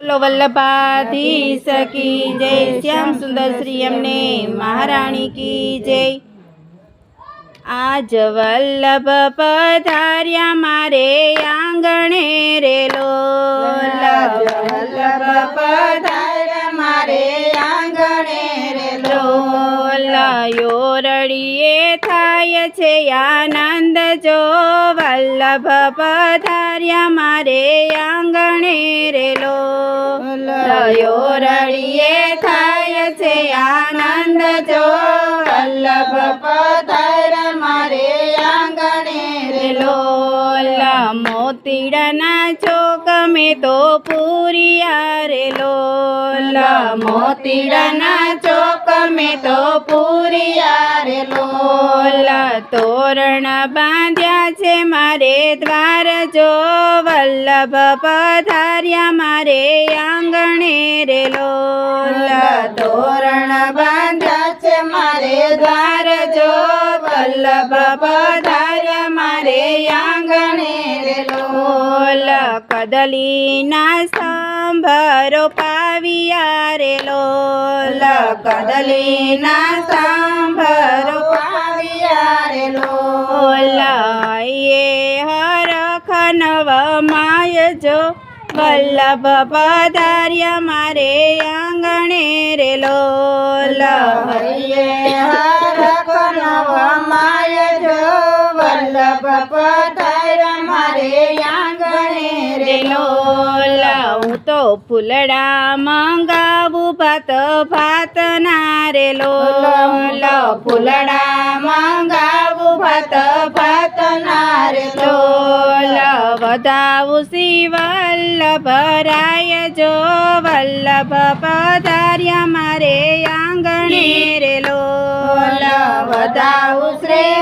બોલો વલ્લભાધીશ કી જય. શ્યામ સુંદર શ્રી અમને મહારાણી કી જય. આજ વલ્લભ પધાર્યા મારે આંગણે રે લો વલ્લભ પધાર્યા મારે આંગણે રે લોલાયો રડીએ થાય છે આનંદ જો વલ્લભ પધાર્યા મારે આંગણે રેલો. લોલાયો રડીએ થાય છે આનંદ જો મોતીડાના ચોક મેં તો પૂરિયા રે લોલા મોતીડાના ચોક મેં તો પૂરિયા રે લોલા તોરણ બાંધ્યા છે મારે દ્વાર જો. વલ્લભ પધાર્યા મારે આંગણે રે લોલા તોરણ બાંધ્યા છે મારે દ્વાર જો. વલ્લભ પધાર્યા મારે રે લોલ કદલીના સાંભરો પાવિયા રે લોલ કદલીના સાંભરો પાવિયા રે લોલ એ હરખ નવ માય જો. વલ્લભ પધાર્યા મારે આંગણે રે લોલ હરિયે હરખ નવ માય જો. વલ્લભ પધાર્યા તો ફૂલડા મંગાવું ભાત ભાત ના રે લો ફૂલડા મંગાવું ભાત ભાત ના રે લો વધાવું શ્રી વલ્લભ રાય જો. વલ્લભ પધાર્યા મારે આંગણે રે લો. વધાવું શ્રી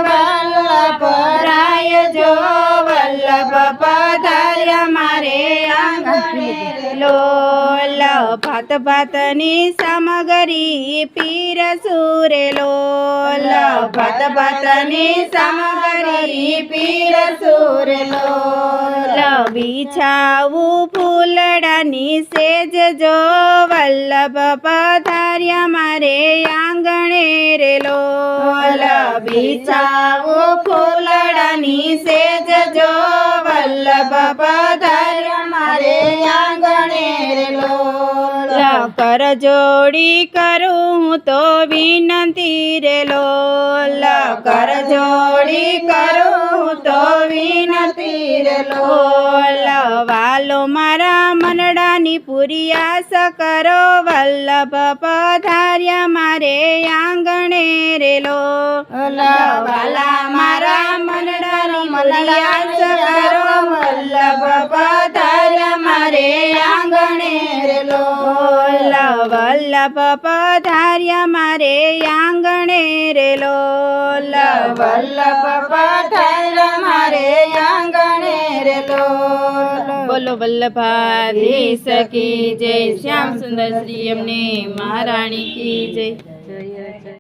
લોલ ભાત ભાતની સામગ્રી, પીર સુરે લોલ ભાત ભાતની સામગ્રી, પીર સુરે લોલ બિછાવું ફૂલડાની સેજ જો, વલ્લભ પધાર્યા મારે આંગણે રે લોલ બિછાવું ફૂલડાની સેજ જો, વલ્લભ પધાર્યા લોલ કર હું તો વિનંતી રે લોલ. કર જોડી કરું હું તો વિનંતી રે લોલ. વાલો મારા મનડાની પૂરી આસ કરો વલ્લભ પધાર્યા મારે આંગણે રે લો. વાલા મારા મનડાની પૂરી આસ કરો વલ્લભ પધાર્યા મારે આંગણે રે લોલ વલ્લભ પધાર્યા મારે આંગણે રે લોલ વલ્લભ પધાર્યા મારે આંગણે રે લોલ બોલો વલ્લભાધી સકી જય. શ્યામ સુંદર શ્રી અમને મહારાણી કી જય.